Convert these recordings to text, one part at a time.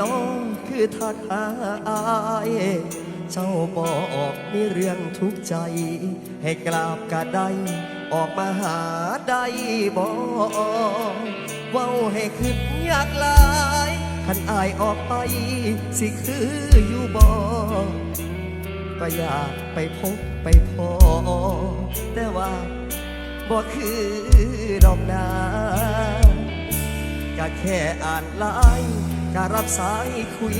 น้องคือทักหาอายเจ้าบอกมีเรื่องทุกข์ใจ ให้กราบกะได้ ออกมาหาได้บ่เว้าให้คิดอยากหลายคันอายออกไป สิคืออยู่บ่ก็อยากไปพบไปพอ แต่ว่าบ่คือดอกนา ก็แค่อ่านไลน์ก็รับสายคุย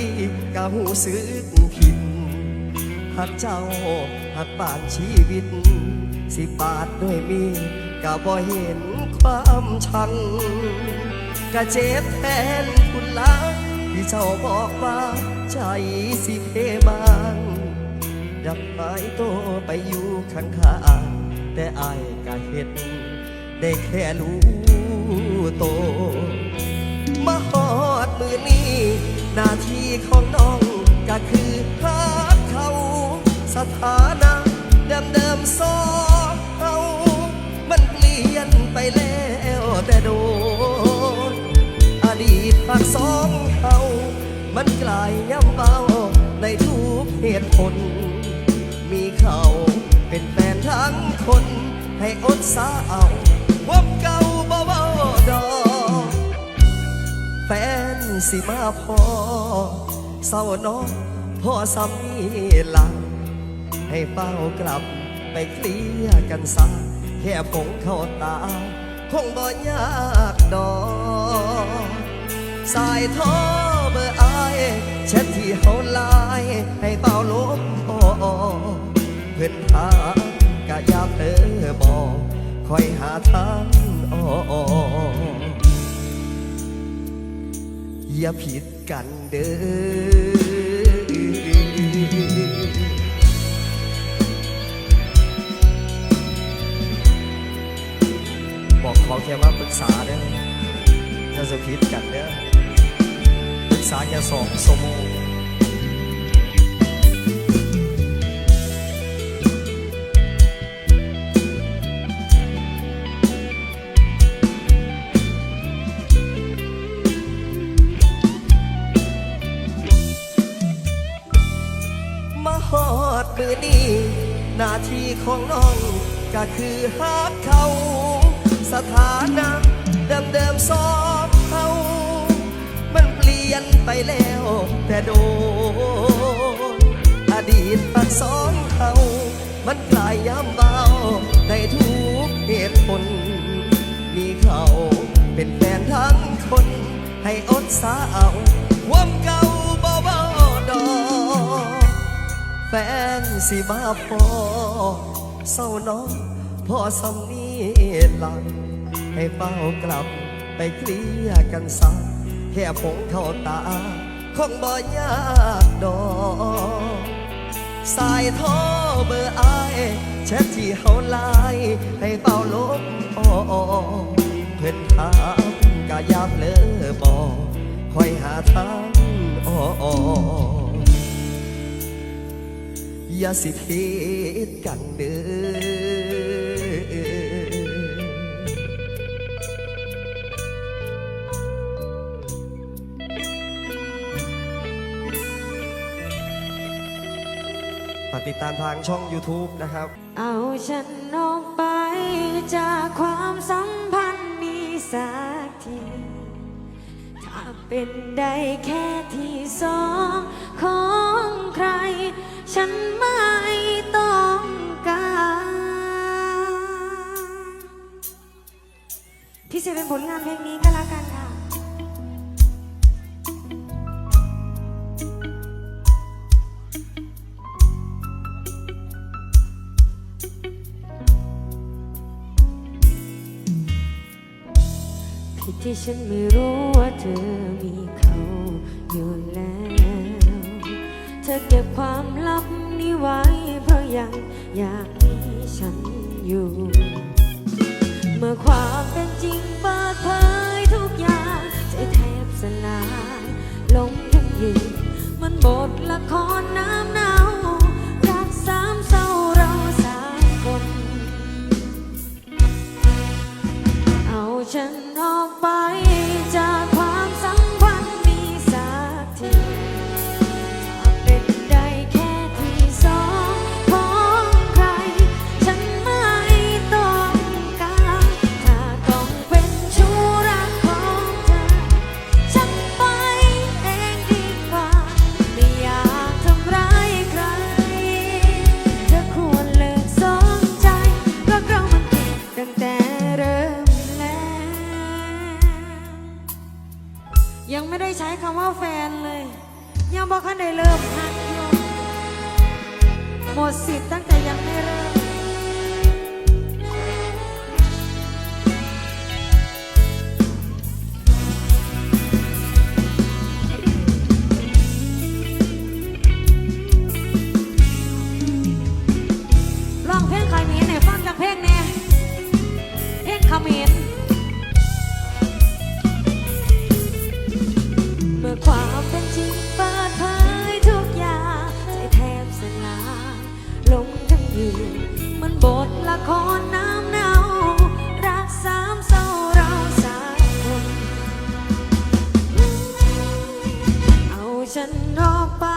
ก็หูสึกผิดหักเจ้าหักบานชีวิต สิปาดด้วยมีก็บ่เห็นความชังก็เจ็บแทนคุณลาที่เจ้าบอกว่าใจสิเพบางดับหายตัวไปอยู่ข้างข้าแต่อายก็เห็นได้แค่รู้โตว มาหอดมือนี้ หน้าที่ของน้องก็คือหาเขาสถานะเดิมเดิมๆสองเอามันเปลี่ยนไปแล้วแต่โดนอดีตภาคสองเขามันกลายย่ำเบาในทุกเหตุผล มีเขาเป็นแฟนทั้งคนให้อดสาเอา สิมาพอเศร้าน้องพ่อสามีหลัง ให้เฝ้ากลับไปเคลียร์กันซะแค่ผงเข้าตา คงบ่ยากดอกสายโทรเบอร์อายแชทที่เฮาไลน์ให้เป่าลบออเพื่อนทางกะยาเธอบอกคอยหาทางออ อย่าผิดกันเด้อบอกขอแค่ว่าปรึกษาเด้อถ้าจะพิดกันเด้อปรึกษาแค่สองสมง มือนี้หน้าที่ของน้องก็คือหาเขา สถานะเดิมเดิมสอบเขามันเปลี่ยนไปแล้ว แต่โดนอดีตปักสองเขามันกลายย้ำเบาในทุกเหตุผล มีเขาเป็นแฟนทั้งคน ให้อดสาเอาความเก่า นสิมาพอเศร้าน้องพ่อสำนีหลังให้เฝ้ากลับไปเคลียกันซะแค่ผงเข้าตา คงบ่ยากดอกสายโทรเบอร์ไอแชทที่เฮาไลน์ให้เฝ้าลบออกเพื่อนถามกะยามเลอบอกคอยหาทางออก อย่าสิผิดกันเด้อติดตามทางช่อง YouTube นะครับ เอาฉันออกไปจากความสัมพันธ์นี้สักที ถ้าเป็นได้แค่ที่สองของใคร ฉันไม่ต้องการที่จเป็นผลงานเพลงนี้ก็แล้วกันค่ะ ผิดที่ฉันไม่รู้ว่าเธอมีเขาอยู่แล้ว เธอเก็บความังอยากมีฉันอยู่ เมื่อความเป็นจริงเปิดเผยทุกอย่างใจแทบสลายลงรักอยืนมันบทละครน้ำเน่ารักสามเศร้าเราสามคนเอาฉันออกไป ไม่ได้ใช้คำว่าแฟนเลย ยังบอกขั้นได้เริ่มหักยมหมดสิทธิ์ตั้งแต่ยังไม่ ฉันออกไป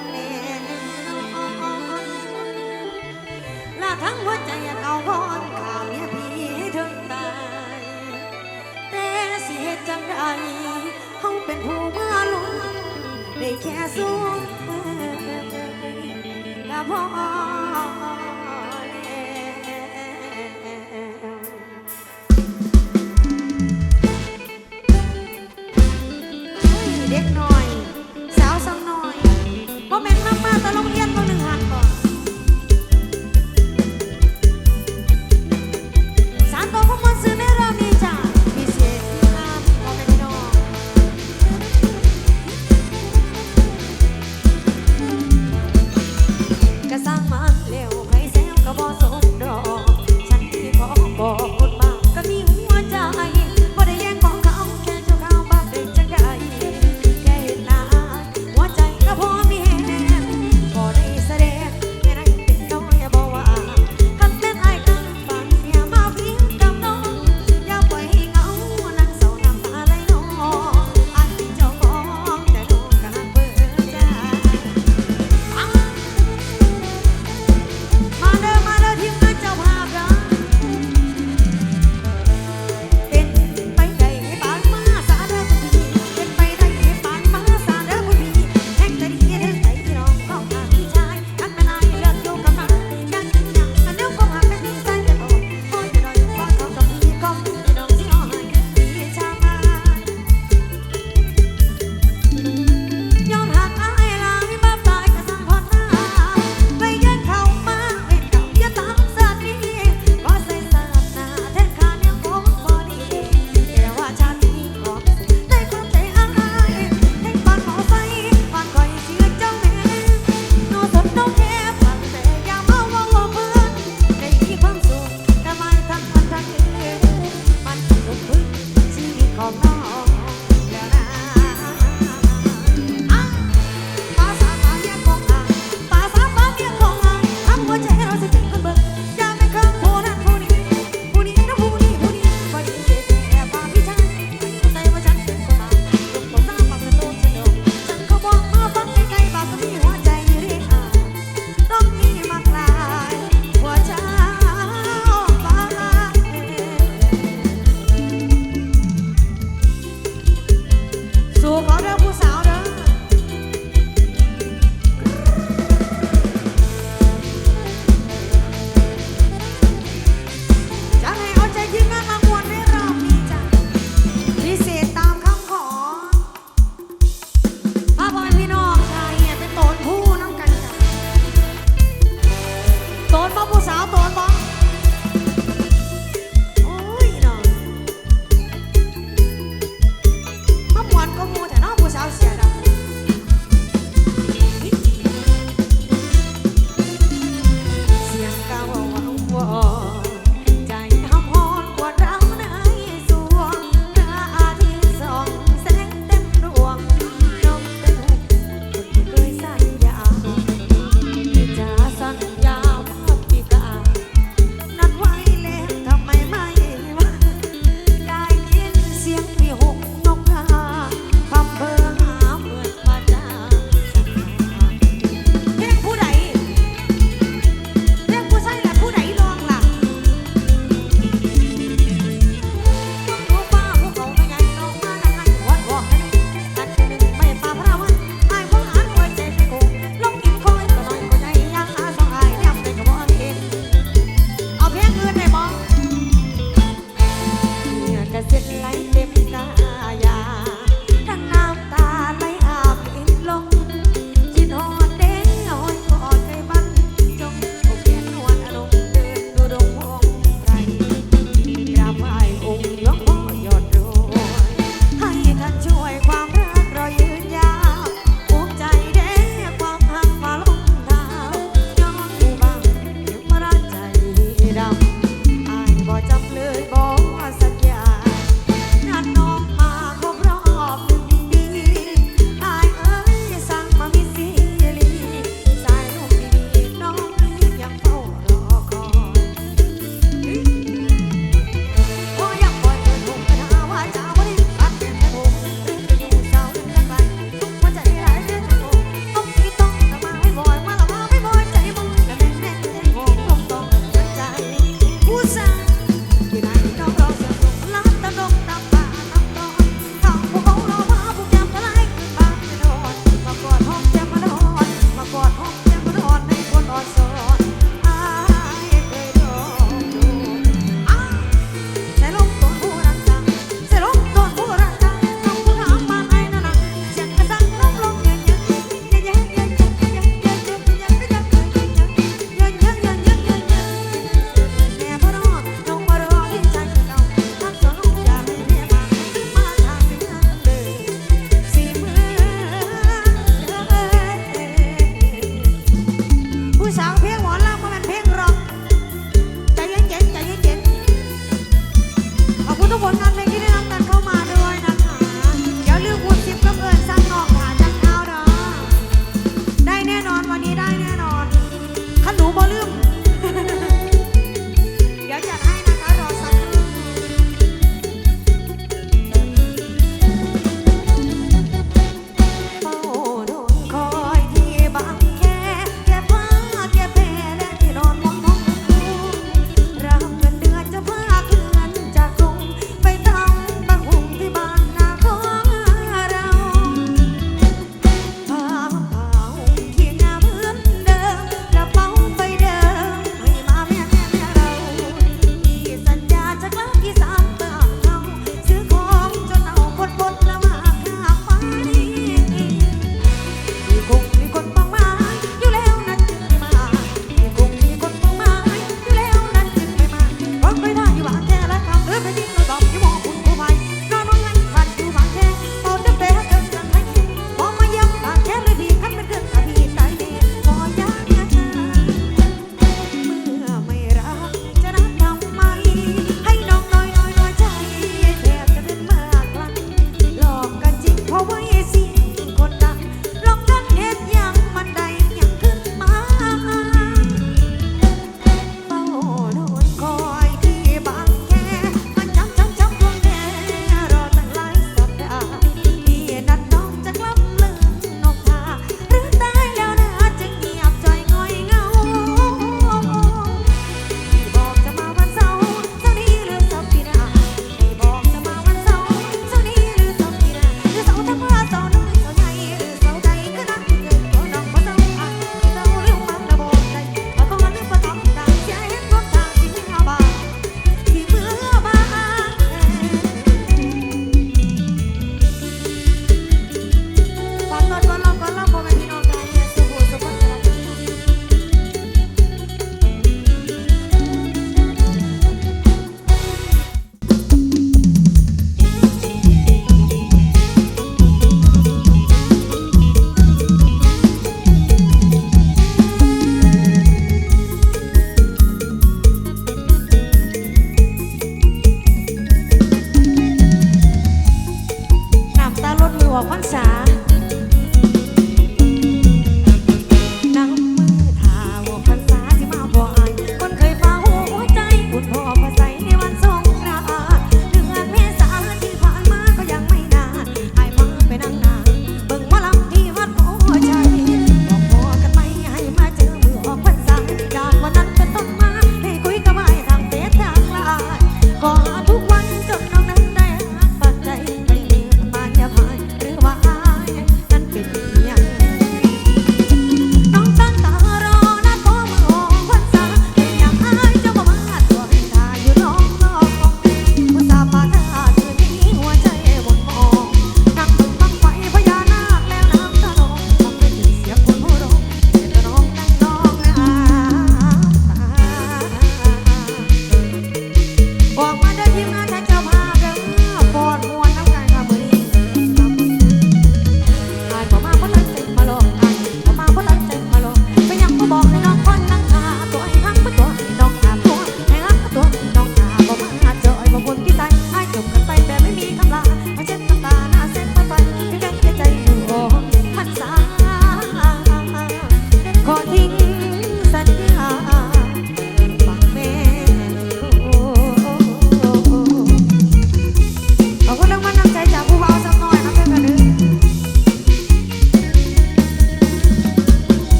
อกแม่และทั้งหัวใจเก่าก่อนข่าวเมียพี่ถึงตายแต่สิเหตุจังไรเขาเป็นผู้มาลุ้นได้แค่สู้แต่พอ Cả.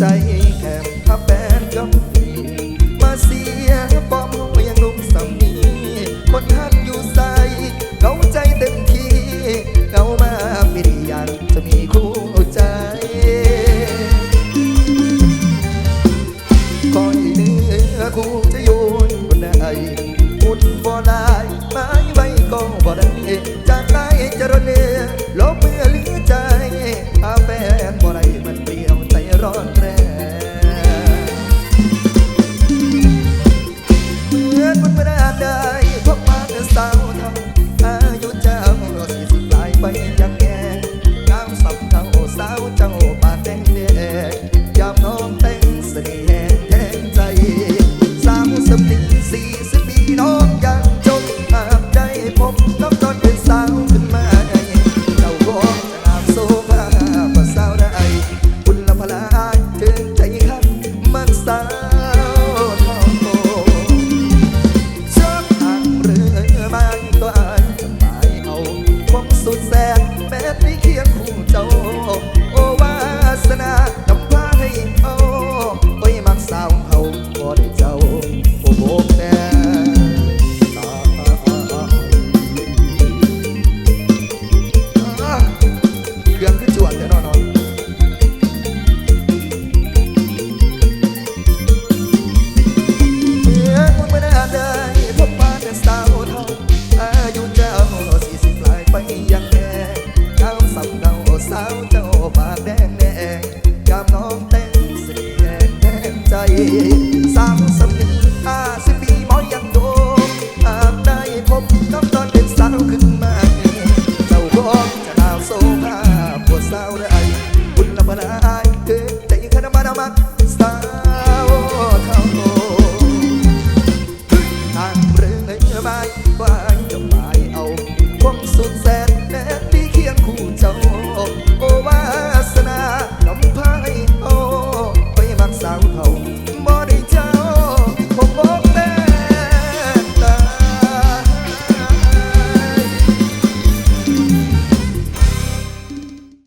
ใจ